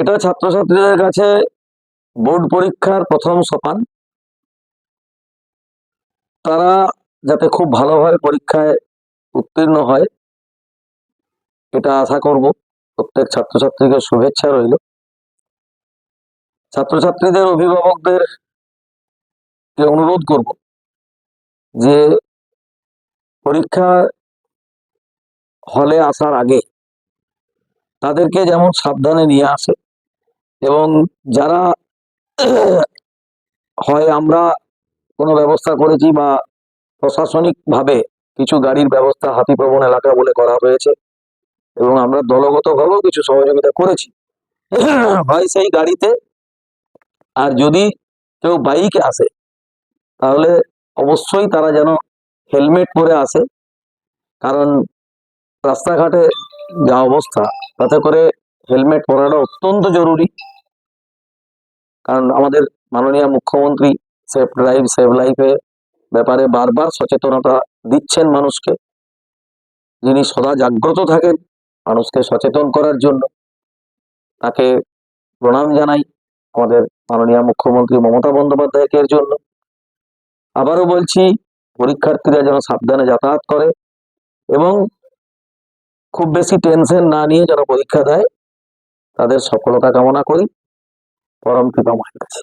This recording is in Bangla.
এটা ছাত্রছাত্রীদের কাছে বোর্ড পরীক্ষার প্রথম সোপান তারা যাতে খুব ভালোভাবে পরীক্ষায় উত্তীর্ণ হয়, এটা আশা করব। প্রত্যেক ছাত্রছাত্রীকে শুভেচ্ছা রইল। ছাত্রছাত্রীদের অভিভাবকদের অনুরোধ করব যে পরীক্ষা হলে আসার আগে তাদেরকে যেমন সাবধানে নিয়ে আসে এবং যারা হয় আমরা কোনো ব্যবস্থা করেছি বা প্রশাসনিকভাবে কিছু গাড়ির ব্যবস্থা হাতিপ্রবণ এলাকা বলে করা হয়েছে এবং আমরা দলগতভাবেও কিছু সহযোগিতা করেছি। হয় সেই গাড়িতে আর যদি কেউ বাইকে আসে, তাহলে অবশ্যই তারা যেন হেলমেট পরে আসে, কারণ রাস্তাঘাটে যা অবস্থা, তাতে করে হেলমেট পরাটা অত্যন্ত জরুরি। কারণ আমাদের মাননীয় মুখ্যমন্ত্রী সেফ ড্রাইভ সেভ লাইফে ব্যাপারে বারবার সচেতনতা দিচ্ছেন মানুষকে। যিনি সদা জাগ্রত থাকেন মানুষকে সচেতন করার জন্য। তাকে প্রণাম জানাই আমাদের মাননীয় মুখ্যমন্ত্রী মমতা বন্দ্যোপাধ্যায়কে এর জন্য। আবারও বলছি, পরীক্ষার্থীরা যেন সাবধানে যাতায়াত করে এবং খুব বেশি টেনশন না নিয়ে যেন পরীক্ষা দেয়, তাদের সফলতা কামনা করি। পরম কৃপা মায়ের কাছে